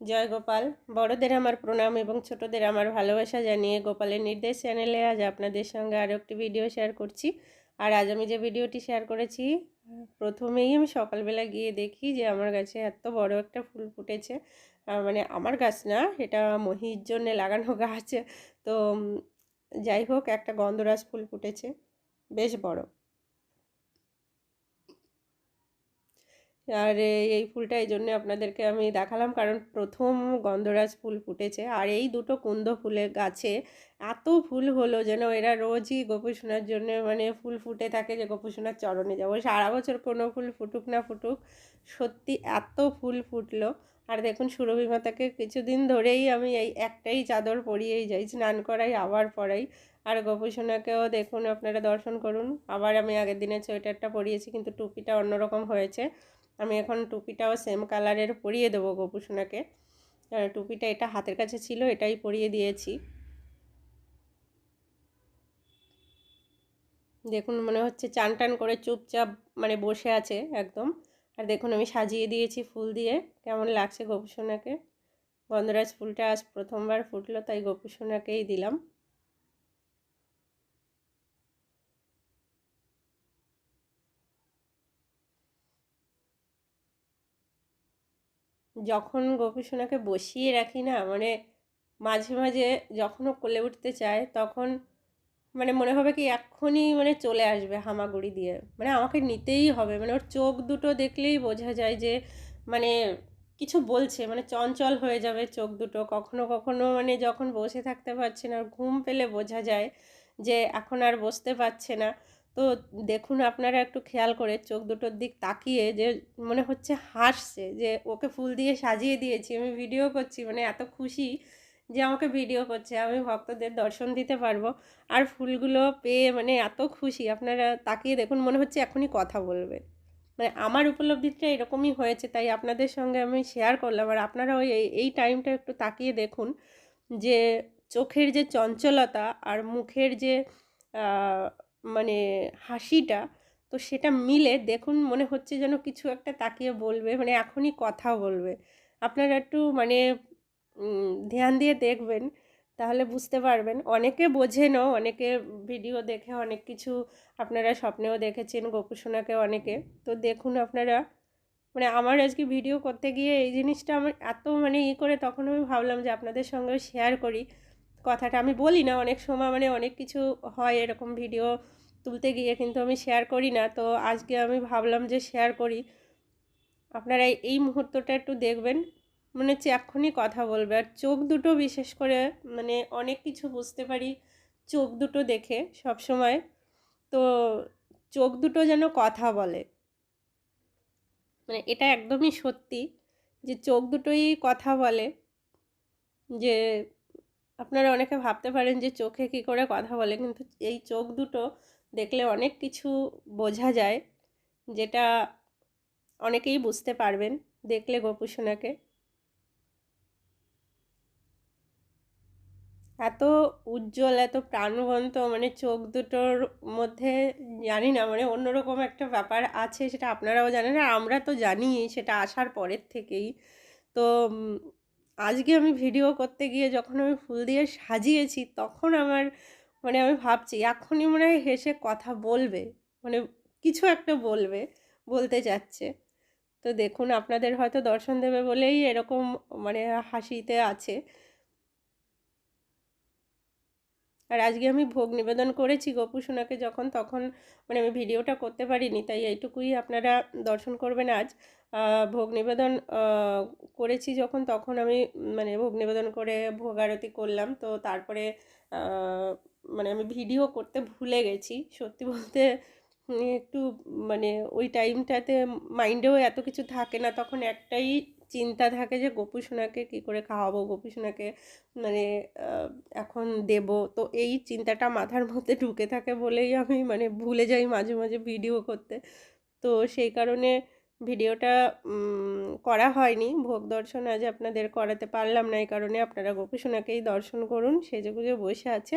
জয় গোপাল। বড়দের আমার প্রণাম এবং ছোটদের আমার ভালোবাসা জানিয়ে গোপালের নির্দেশ চ্যানেলে আজ আপনাদের সঙ্গে আরও একটি ভিডিও শেয়ার করছি। আর আজ আমি যে ভিডিওটি শেয়ার করেছি, প্রথমেই আমি সকালবেলা গিয়ে দেখি যে আমার গাছে এত বড় একটা ফুল ফুটেছে। মানে আমার গাছ না, এটা মহির জন্যে লাগানো গাছ। তো যাই হোক, একটা গন্ধরাজ ফুল ফুটেছে। বেশ বড়। আর এই ফুলটা এই জন্য আপনাদেরকে আমি দেখালাম। কারণ প্রথম গন্ধরাজ ফুল ফুটেছে আর এই দুটো কুন্দ ফুলের গাছে এত ফুল হলো যেন এরা রোজই গোপুসোনার জন্য মানে ফুল ফুটে থাকে যে গোপুসোনার চরণে যাব। সারা বছর কোনো ফুল ফুটুক না ফুটুক, সত্যি এত ফুল ফুটলো। আর দেখুন সুরভি মাতাকে কিছুদিন ধরেই আমি এই একটাই চাদর পরিয়েই যাই, স্নান করাই, আবার পরাই। আর গোপুসোনাকেও দেখুন আপনারা দর্শন করুন। আবার আমি আগের দিনের সোয়েটারটা পরিয়েছি কিন্তু টুপিটা অন্যরকম হয়েছে। আমি এখন টুপিটাও সেম কালারের পরিয়ে দেবো গোপুসোনাকে। টুপিটা এটা হাতের কাছে ছিল, এটাই পরিয়ে দিয়েছি। দেখুন, মনে হচ্ছে চান টান করে চুপচাপ মানে বসে আছে একদম। আর দেখুন, আমি সাজিয়ে দিয়েছি ফুল দিয়ে। কেমন লাগছে গোপুসোনাকে? গন্ধরাজ ফুলটা আজ প্রথমবার ফুটলো, তাই গোপুসোনাকেই দিলাম। যখন গোপুসোনাকে বসিয়ে রাখি না মানে মাঝে মাঝে যখন ও কোলে উঠতে চায়, তখন মানে মনে হবে কি এক্ষুনি মানে চলে আসবে হামাগুড়ি দিয়ে। মানে আমাকে নিতেই হবে। মানে ওর চোখ দুটো দেখলেই বোঝা যায় যে মানে কিছু বলছে মানে চঞ্চল হয়ে যাবে চোখ দুটো। কখনো কখনো মানে যখন বসে থাকতে পারছে না ঘুম পেলে বোঝা যায় যে এখন আর বসতে পারছে না। তো দেখুন আপনারা একটু খেয়াল করে চোখ দুটোর দিক তাকিয়ে যে মনে হচ্ছে হাসছে যে ওকে ফুল দিয়ে সাজিয়ে দিয়েছি, আমি ভিডিও করছি মানে এত খুশি যে আমাকে ভিডিও করছে, আমি ভক্তদের দর্শন দিতে পারব। আর ফুলগুলো পেয়ে মানে এত খুশি, আপনারা তাকিয়ে দেখুন মনে হচ্ছে এখনই কথা বলবে। মানে আমার উপলব্ধিটা এরকমই হয়েছে, তাই আপনাদের সঙ্গে আমি শেয়ার করলাম। আর আপনারা ওই এই- টাইমটা একটু তাকিয়ে দেখুন যে চোখের যে চঞ্চলতা আর মুখের যে মানে হাসিটা, তো সেটা মিলে দেখুন মনে হচ্ছে যেন কিছু একটা তাকিয়ে বলবে মানে এখনই কথা বলবে। আপনারা একটু মানে ধ্যান দিয়ে দেখবেন, তাহলে বুঝতে পারবেন। অনেকে বোঝেনও, অনেকে ভিডিও দেখে অনেক কিছু আপনারা স্বপ্নেও দেখেছেন গোপুসোনাকে অনেকে। তো দেখুন আপনারা মানে আমার আজকে ভিডিও করতে গিয়ে এই জিনিসটা আমার এত মানে ই করে, তখন আমি ভাবলাম যে আপনাদের সঙ্গেও শেয়ার করি। কথাটা আমি বলি না, অনেক সময় মানে অনেক কিছু হয় এরকম ভিডিও তুলতে গিয়ে কিন্তু আমি শেয়ার করি না। তো আজকে আমি ভাবলাম যে শেয়ার করি। আপনারা এই- মুহূর্তটা একটু দেখবেন, মনে হচ্ছে এক্ষুনি কথা বলবে। আর চোখ দুটো বিশেষ করে মানে অনেক কিছু বুঝতে পারি চোখ দুটো দেখে সব সময় তো চোখ দুটো যেন কথা বলে। মানে এটা একদমই সত্যি যে চোখ দুটোই কথা বলে। যে আপনারা অনেকে ভাবতে পারেন যে চোখে কী করে কথা বলে, কিন্তু এই চোখ দুটো দেখলে অনেক কিছু বোঝা যায়, যেটা অনেকেই বুঝতে পারবেন দেখলে গোপুসোনাকে। এত উজ্জ্বল, এত প্রাণবন্ত মানে চোখ দুটোর মধ্যে জানি না মানে অন্যরকম একটা ব্যাপার আছে সেটা আপনারাও জানেন, আর আমরা তো জানি সেটা আসার পরের থেকেই। তো আজকে আমি ভিডিও করতে গিয়ে যখন আমি ফুল দিয়ে সাজিয়েছি, তখন আমার মানে আমি ভাবছি, এখনই মনে হয় হেসে কথা বলবে মানে কিছু একটা বলবে, বলতে চাচ্ছে তো দেখুন, আপনাদের হয়তো দর্শন দেবে বলেই এরকম মানে হাসিতে আছে। আর আজকে আমি ভোগ নিবেদন করেছি গোপুসোনাকে যখন, তখন মানে আমি ভিডিওটা করতে পারিনি, তাই এইটুকুই আপনারা দর্শন করবেন আজ। ভোগ নিবেদন করেছি যখন, তখন আমি মানে ভোগ নিবেদন করে ভোগ আরতি করলাম। তো তারপরে মানে আমি ভিডিও করতে ভুলে গেছি। সত্যি বলতে একটু মানে ওই টাইমটাতে মাইন্ডেও এত কিছু থাকে না, তখন একটাই চিন্তা থাকে যে গোপুসোনাকে কী করে খাওয়াবো গোপুসোনাকে মানে এখন দেব। তো এই চিন্তাটা মাথার মধ্যে ঢুকে থাকে বলেই আমি মানে ভুলে যাই মাঝে মাঝে ভিডিও করতে। তো সেই কারণে ভিডিওটা করা হয়নি। ভোগ দর্শন আজ আপনাদের করাতে পারলাম না, এই কারণে আপনারা গোপীসোনাকেই দর্শন করুন, সেজে গুজে বসে আছে।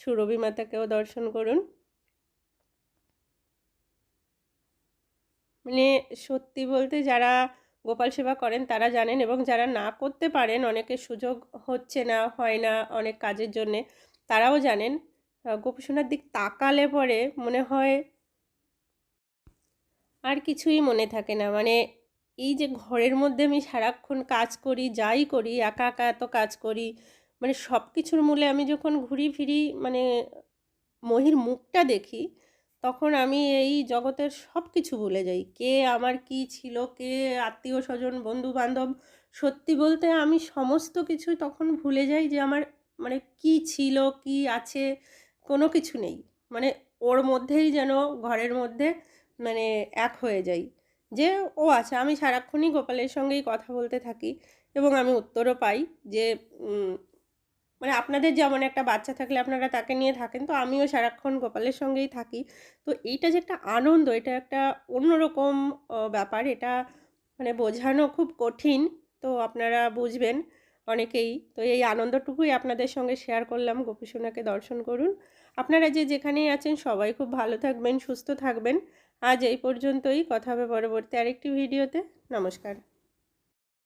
সুরভি মাতাকেও দর্শন করুন। মানে সত্যি বলতে যারা গোপাল সেবা করেন, তারা জানেন এবং যারা না করতে পারেন, অনেকে সুযোগ হচ্ছে না, হয় না অনেক কাজের জন্যে, তারাও জানেন। গোপীসোনার দিক তাকালে পরে মনে হয় আর কিছুই মনে থাকে না। মানে এই যে ঘরের মধ্যে আমি সারাক্ষণ কাজ করি, যাই করি, একা একা এত কাজ করি মানে সব কিছুর মূলে আমি যখন ঘুরি ফিরি মানে মহির মুখটা দেখি তখন আমি এই জগতের সব কিছু ভুলে যাই। কে আমার কি ছিল, কে আত্মীয় স্বজন বন্ধু বান্ধব সত্যি বলতে আমি সমস্ত কিছু তখন ভুলে যাই যে আমার মানে কি ছিল, কি আছে, কোনো কিছু নেই। মানে ওর মধ্যেই যেন, ঘরের মধ্যে মানে এক হয়ে যাই যে ও আচ্ছা আমি সারাক্ষণই গোপালের সঙ্গেই কথা বলতে থাকি এবং আমি উত্তরও পাই যে মানে আপনাদের যেমন একটা বাচ্চা থাকলে আপনারা তাকে নিয়ে থাকেন, তো আমিও সারাক্ষণ গোপালের সঙ্গেই থাকি। তো এইটা যে একটা আনন্দ, এটা একটা অন্যরকম ব্যাপার। এটা মানে বোঝানো খুব কঠিন, তো আপনারা বুঝবেন অনেকেই। তো এই আনন্দটুকুই আপনাদের সঙ্গে শেয়ার করলাম। গোপীসোনাকে দর্শন করুন। আপনারা যে যেখানেই আছেন, সবাই খুব ভালো থাকবেন, সুস্থ থাকবেন। আজ এই পর্যন্তই। কথা হবে পরবর্তী আরেকটি ভিডিওতে। নমস্কার।